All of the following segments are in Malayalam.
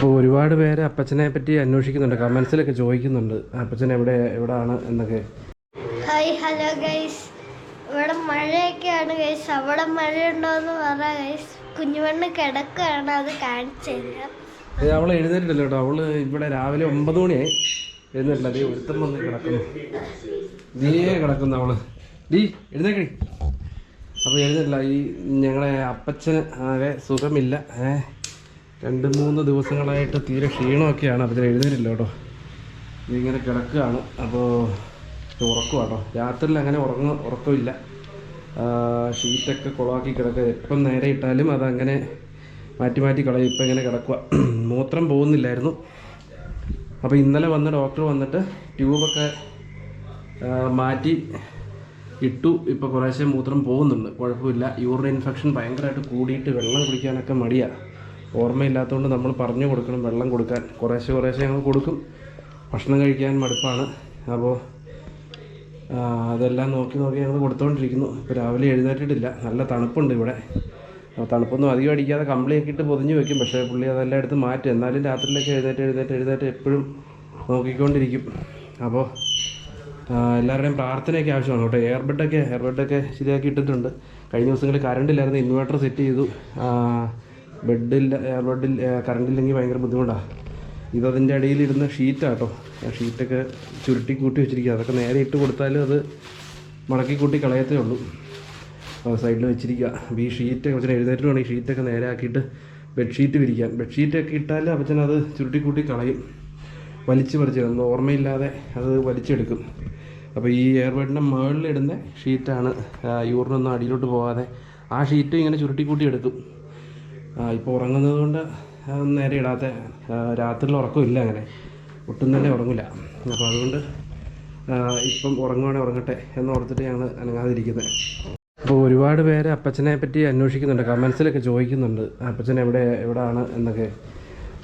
അപ്പോൾ ഒരുപാട് പേര് അപ്പച്ചനെ പറ്റി അന്വേഷിക്കുന്നുണ്ട്. കമൻസിലൊക്കെ ചോദിക്കുന്നുണ്ട്. അപ്പച്ചൻ എവിടെ എവിടാണ് എന്നൊക്കെ. Hi hello guys. ഇവിടെ മഴയൊക്കെയാണ് ഗൈസ്. അവിടെ മഴയുണ്ടോ എന്ന് പറ ഗൈസ്. കുഞ്ഞുമണ്ണ് കിടക്കുകയാണ് അത് കാണിച്ചു അവൾ എഴുന്നേറ്റില്ലല്ലോ എഴുന്നേറ്റില്ല കേട്ടോ. അവൾ ഇവിടെ രാവിലെ ഒമ്പത് മണിയായി. എഴുന്നേറ്റില്ല. അതേ ഒരുത്തം വന്ന് കിടക്കുന്നു. നീയേ കിടക്കുന്നു അവൾ. ഡീ എഴുന്നേക്കടി അപ്പോൾ എഴുന്നേറ്റില്ല. ഈ ഞങ്ങളെ അപ്പച്ചന് ആകെ സുഖമില്ല. ഏ രണ്ട് മൂന്ന് ദിവസങ്ങളായിട്ട് തീരെ ക്ഷീണമൊക്കെയാണ്. അപ്പോൾ എഴുന്നേറ്റില്ല കേട്ടോ ഇതിങ്ങനെ കിടക്കുകയാണ്. അപ്പോൾ ഉറക്കുവാട്ടോ. രാത്രിയിൽ അങ്ങനെ ഉറങ്ങ ഉറക്കമില്ല. ഷീറ്റൊക്കെ കുളമാക്കി കിടക്കുക. എപ്പം നേരെ ഇട്ടാലും അതങ്ങനെ മാറ്റി മാറ്റി കളയും. ഇപ്പം ഇങ്ങനെ കിടക്കുക. മൂത്രം പോകുന്നില്ലായിരുന്നു. അപ്പോൾ ഇന്നലെ വന്ന ഡോക്ടർ വന്നിട്ട് ട്യൂബൊക്കെ മാറ്റി ഇട്ടു. ഇപ്പോൾ കുറേശ്ശെ മൂത്രം പോകുന്നുണ്ട്. കുഴപ്പമില്ല. യൂറിൻ ഇൻഫെക്ഷൻ ഭയങ്കരമായിട്ട് കൂടിയിട്ട് വെള്ളം കുടിക്കാനൊക്കെ മടിയാണ് ഓർമ്മയില്ലാത്തതുകൊണ്ട് നമ്മൾ പറഞ്ഞു കൊടുക്കണം വെള്ളം കൊടുക്കാൻ. കുറേശ്ശെ കുറേശ്ശെ ഞങ്ങൾ കൊടുക്കും. ഭക്ഷണം കഴിക്കാൻ മടുപ്പാണ്. അപ്പോൾ അതെല്ലാം നോക്കി നോക്കി ഞങ്ങൾ കൊടുത്തുകൊണ്ടിരിക്കുന്നു ഇപ്പോൾ രാവിലെ എഴുന്നേറ്റിട്ടില്ല. നല്ല തണുപ്പുണ്ട് ഇവിടെ. തണുപ്പൊന്നും അധികം അടിക്കാതെ കമ്പിളിയൊക്കെ ഇട്ട് പൊതിഞ്ഞ് വെക്കും. പക്ഷേ പുള്ളി അതെല്ലാം എടുത്ത് മാറ്റും. എന്നാലും രാത്രിയിലേക്ക് എഴുന്നേറ്റ് എഴുന്നേറ്റ് എഴുന്നേറ്റ് എപ്പോഴും നോക്കിക്കൊണ്ടിരിക്കും. അപ്പോൾ എല്ലാവരുടെയും പ്രാർത്ഥനയൊക്കെ ആവശ്യമാണ്. കേട്ടോ എയർബെഡൊക്കെ എയർബെഡൊക്കെ ശരിയാക്കി ഇട്ടിട്ടുണ്ട്. കഴിഞ്ഞ ദിവസങ്ങളിൽ കറണ്ട് ഇല്ലായിരുന്നു ഇൻവേർട്ടർ സെറ്റ് ചെയ്തു. ബെഡില്ല എയർബെഡിൽ കറണ്ട് ഇല്ലെങ്കിൽ ഭയങ്കര ബുദ്ധിമുട്ടാണ് ഇതതിന്റെ ഇടയിലിരുന്ന ഷീറ്റാണ് കേട്ടോ ആ ഷീറ്റൊക്കെ ചുരുട്ടി കൂട്ടി വെച്ചിരിക്കുക അതൊക്കെ നേരെ ഇട്ട് കൊടുത്താലും അത് മടക്കി കൂട്ടി കളയത്തേ ഉള്ളൂ. സൈഡിൽ വെച്ചിരിക്കുക അപ്പോൾ ഈ ഷീറ്റ് അപ്പച്ചൻ എഴുന്നേറ്റ് വേണം ഈ ഷീറ്റൊക്കെ നേരെ ആക്കിയിട്ട് ബെഡ്ഷീറ്റ് വിരിക്കാൻ ബെഡ്ഷീറ്റൊക്കെ ഇട്ടാൽ അപ്പച്ചൻ അത് ചുരുട്ടി കൂട്ടി കളയും. വലിച്ചു പറിച്ച് നമ്മൾ ഓർമ്മയില്ലാതെ അത് വലിച്ചെടുക്കും. അപ്പോൾ ഈ എയർബേഡിന്റെ മുകളിലിടുന്ന ഷീറ്റാണ് യൂറിനൊന്നും അടിയിലോട്ട് പോകാതെ ആ ഷീറ്റ് ഇങ്ങനെ ചുരുട്ടി കൂട്ടി എടുക്കും. ഇപ്പോൾ ഉറങ്ങുന്നത് കൊണ്ട് നേരെ ഇടാത്ത രാത്രിയിൽ ഉറക്കമില്ല അങ്ങനെ. ഒട്ടും തന്നെ ഉറങ്ങില്ല. അപ്പോൾ അതുകൊണ്ട് ഇപ്പം ഉറങ്ങുവാണെങ്കിൽ ഉറങ്ങട്ടെ എന്ന് ഓർത്തിട്ട് ഞങ്ങൾ അനങ്ങാതിരിക്കുന്നത് അപ്പോൾ ഒരുപാട് പേര് അപ്പച്ചനെ പറ്റി അന്വേഷിക്കുന്നുണ്ട്. കമൻസിലൊക്കെ ചോദിക്കുന്നുണ്ട്. അപ്പച്ചൻ എവിടെ എവിടെയാണ് എന്നൊക്കെ.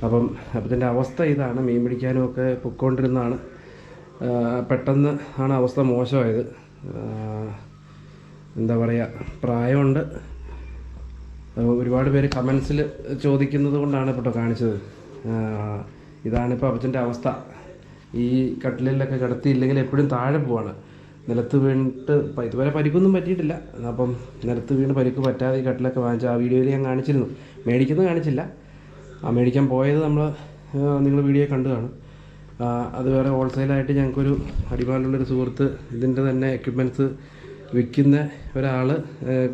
അപ്പം അപ്പച്ചന്റെ അവസ്ഥ ഇതാണ്. മീൻ പിടിക്കാനും ഒക്കെ പൊയ്ക്കൊണ്ടിരുന്നതാണ് പെട്ടെന്ന് ആണ് അവസ്ഥ മോശമായത്. എന്താ പറയുക പ്രായമുണ്ട്. ഒരുപാട് പേര് കമൻസിൽ ചോദിക്കുന്നത് കൊണ്ടാണ് ഇപ്പോൾ കാണിച്ചത്. ഇതാണിപ്പോൾ അപ്പച്ചന്റെ അവസ്ഥ. ഈ കട്ടിലിലൊക്കെ കിടത്തിയില്ലെങ്കിൽ എപ്പോഴും താഴെ പോവാണ്. നിലത്ത് വീണിട്ട് ഇതുവരെ പരിക്കൊന്നും പറ്റിയിട്ടില്ല. അപ്പം നിലത്ത് വീണ് പരിക്ക് പറ്റാതെ ഈ കട്ടിലൊക്കെ വാങ്ങിച്ചു ആ വീഡിയോയിൽ ഞാൻ കാണിച്ചിരുന്നു. മേടിക്കുന്നത് കാണിച്ചില്ല. ആ മേടിക്കാൻ പോയത് നമ്മൾ നിങ്ങൾ വീഡിയോ കണ്ടു കാണും. അത് വേറെ ഹോൾസെയിലായിട്ട് ഞങ്ങൾക്കൊരു അടിപാടുള്ളൊരു സുഹൃത്ത് ഇതിന്റെ തന്നെ എക്യുപ്മെന്റ്സ് വിൽക്കുന്ന ഒരാൾ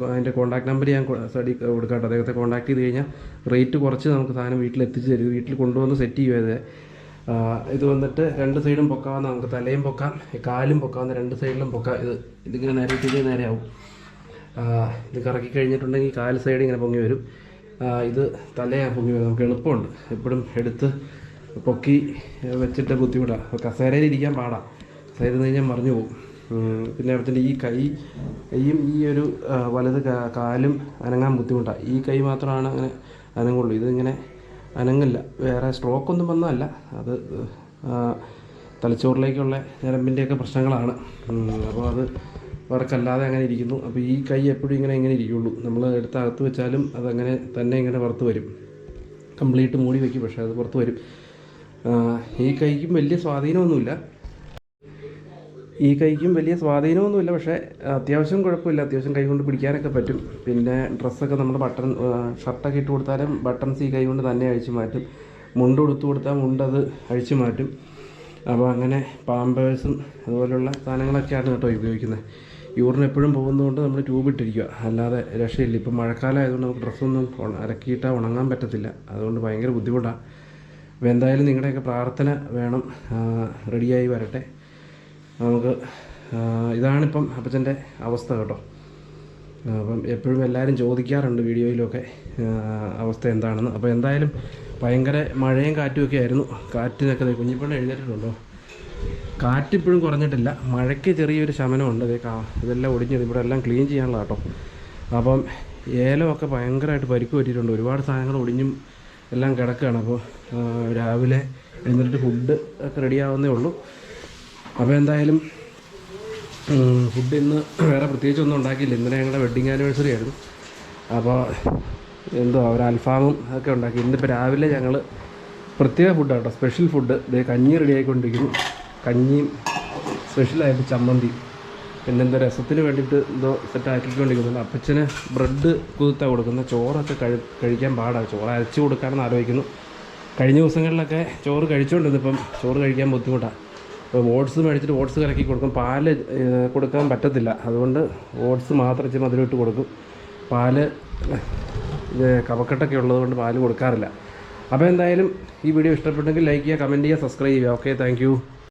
അതിന്റെ കോൺടാക്ട് നമ്പർ ഞാൻ സ്റ്റഡി കൊടുക്കാട്ടോ. അദ്ദേഹത്തെ കോൺടാക്ട് ചെയ്ത് കഴിഞ്ഞാൽ റേറ്റ് കുറച്ച് നമുക്ക് സാധനം വീട്ടിൽ എത്തിച്ചു തരും വീട്ടിൽ കൊണ്ടുവന്ന് സെറ്റ് ചെയ്യുക ഇത്. വന്നിട്ട് രണ്ട് സൈഡും പൊക്കാവുന്ന നമുക്ക് തലയും പൊക്കാം കാലും പൊക്കാവുന്ന രണ്ട് സൈഡിലും പൊക്കാം. ഇത് ഇതിങ്ങനെ നേരെ ഇട്ടിട്ട് നേരെ ആവും. ഇത് കറക്കി കഴിഞ്ഞിട്ടുണ്ടെങ്കിൽ കാൽ സൈഡ് ഇങ്ങനെ പൊങ്ങി വരും. ഇത് തലയാ പൊങ്ങി വരും. നമുക്ക് എളുപ്പമുണ്ട്. എപ്പോഴും എടുത്ത് പൊക്കി വെച്ചിട്ട് ബുദ്ധിമുട്ടാണ് കസേരയിൽ ഇരിക്കാൻ പാടാം. കസേര കഴിഞ്ഞാൽ മറിഞ്ഞു പോകും. പിന്നെ അവിടുത്തെ ഈ കൈ കൈയും ഈ ഒരു വലത് കാലും അനങ്ങാൻ ബുദ്ധിമുട്ടാണ് ഈ കൈ മാത്രമാണ് അങ്ങനെ അനങ്ങുള്ളൂ. ഇതിങ്ങനെ അനങ്ങില്ല. വേറെ സ്ട്രോക്കൊന്നും വന്നതല്ല. അത് തലച്ചോറിലേക്കുള്ള ഞരമ്പിന്റെയൊക്കെ പ്രശ്നങ്ങളാണ്. അപ്പോൾ അത് വർക്കല്ലാതെ അങ്ങനെ ഇരിക്കുന്നു. അപ്പോൾ ഈ കൈ എപ്പോഴും ഇങ്ങനെ ഇങ്ങനെ ഇരിക്കുള്ളൂ. നമ്മൾ എടുത്ത് അകത്ത് വെച്ചാലും അതങ്ങനെ തന്നെ ഇങ്ങനെ പുറത്ത് വരും. കംപ്ലീറ്റ് മൂടി വയ്ക്കും പക്ഷേ അത് പുറത്ത് വരും. ഈ കൈക്കും വലിയ സ്വാധീനമൊന്നുമില്ല. ഈ കൈക്കും വലിയ സ്വാധീനമൊന്നുമില്ല പക്ഷേ അത്യാവശ്യം കുഴപ്പമില്ല. അത്യാവശ്യം കൈ കൊണ്ട് പിടിക്കാനൊക്കെ പറ്റും. പിന്നെ ഡ്രസ്സൊക്കെ നമ്മൾ ബട്ടൺ ഷർട്ടൊക്കെ ഇട്ട് കൊടുത്താലും ബട്ടൺസ് ഈ കൈ കൊണ്ട് തന്നെ അഴിച്ചു മാറ്റും. മുണ്ട് കൊടുത്തു കൊടുത്താൽ മുണ്ടത് അഴിച്ചു മാറ്റും. അപ്പോൾ അങ്ങനെ പാമ്പേഴ്സും അതുപോലുള്ള സാധനങ്ങളൊക്കെയാണ് കേട്ടോ ഉപയോഗിക്കുന്നത്. യൂറിൻ എപ്പോഴും പോകുന്നതുകൊണ്ട് നമ്മൾ ട്യൂബ് ഇട്ടിരിക്കുക. അല്ലാതെ രക്ഷയില്ല. ഇപ്പം മഴക്കാലം ആയതുകൊണ്ട് നമുക്ക് ഡ്രസ്സൊന്നും അരക്കിയിട്ടാൽ ഉണങ്ങാൻ പറ്റത്തില്ല. അതുകൊണ്ട് ഭയങ്കര ബുദ്ധിമുട്ടാണ്. അപ്പോൾ എന്തായാലും നിങ്ങളുടെയൊക്കെ പ്രാർത്ഥന വേണം. റെഡിയായി വരട്ടെ. നമുക്ക് ഇതാണിപ്പം അപ്പച്ചന്റെ അവസ്ഥ കേട്ടോ. അപ്പം എപ്പോഴും എല്ലാവരും ചോദിക്കാറുണ്ട് വീഡിയോയിലൊക്കെ അവസ്ഥ എന്താണെന്ന്. അപ്പോൾ എന്തായാലും ഭയങ്കര മഴയും കാറ്റും ഒക്കെ ആയിരുന്നു. കാറ്റിനൊക്കെ ദേ കുഞ്ഞിപ്പണ്ണ എഴുന്നേറ്റിട്ടുണ്ടോ? കാറ്റിപ്പോഴും കുറഞ്ഞിട്ടില്ല. മഴയ്ക്ക് ചെറിയൊരു ശമനമുണ്ട്. ദേ കാ ഇതെല്ലാം ഒടിഞ്ഞത് ഇവിടെ എല്ലാം ക്ലീൻ ചെയ്യാനുള്ള കേട്ടോ. അപ്പം ഏലമൊക്കെ ഭയങ്കരമായിട്ട് പരിക്ക് പറ്റിയിട്ടുണ്ട്. ഒരുപാട് സാധനങ്ങൾ ഒടിഞ്ഞും എല്ലാം കിടക്കുകയാണ്. അപ്പോൾ രാവിലെ എഴുന്നേറ്റ് ഫുഡ് ഒക്കെ റെഡിയാവുന്നേ ഉള്ളൂ. അപ്പോൾ എന്തായാലും ഫുഡ് ഇന്ന് വേറെ പ്രത്യേകിച്ചൊന്നും ഉണ്ടാക്കിയില്ല. ഇന്നലെ ഞങ്ങളുടെ വെഡ്ഡിങ് ആനിവേഴ്സറി ആയിരുന്നു. അപ്പോൾ എന്തോ ഒരു അൽഫാമും ഒക്കെ ഉണ്ടാക്കി. ഇന്നിപ്പോൾ രാവിലെ ഞങ്ങൾ പ്രത്യേക ഫുഡാണ് കേട്ടോ. സ്പെഷ്യൽ ഫുഡ് ഇത് കഞ്ഞി റെഡി ആയിക്കൊണ്ടിരിക്കുന്നു. കഞ്ഞിയും സ്പെഷ്യലായിട്ട് ചമ്മന്തി. പിന്നെന്തോ രസത്തിന് വേണ്ടിയിട്ട് എന്തോ സെറ്റ് ആക്കിക്കൊണ്ടിരിക്കുന്നുണ്ട് അപ്പച്ചന് ബ്രെഡ് കുതിത്താ കൊടുക്കുന്നത്. ചോറൊക്കെ കഴി കഴിക്കാൻ പാടാണ്. ചോറ് അരച്ച് കൊടുക്കാമെന്ന് ആലോചിക്കുന്നു. കഴിഞ്ഞ ദിവസങ്ങളിലൊക്കെ ചോറ് കഴിച്ചുകൊണ്ടിരുന്നു ഇപ്പം. ചോറ് കഴിക്കാൻ ബുദ്ധിമുട്ടാണ് ഓട്സ് മേടിച്ചിട്ട് ഓട്സ് കലക്കി കൊടുക്കും. പാൽ കൊടുക്കാൻ പറ്റത്തില്ല. അതുകൊണ്ട് ഓട്സ് മാത്രം ഇച്ചിരി മധുരമിട്ട് കൊടുക്കും. പാൽ കവക്കെട്ടൊക്കെ ഉള്ളത് ഉള്ളതുകൊണ്ട് പാൽ കൊടുക്കാറില്ല. അപ്പോൾ എന്തായാലും ഈ വീഡിയോ ഇഷ്ടപ്പെട്ടെങ്കിൽ ലൈക്ക് ചെയ്യുക കമന്റ് ചെയ്യുക സബ്സ്ക്രൈബ് ചെയ്യുക. Okay thank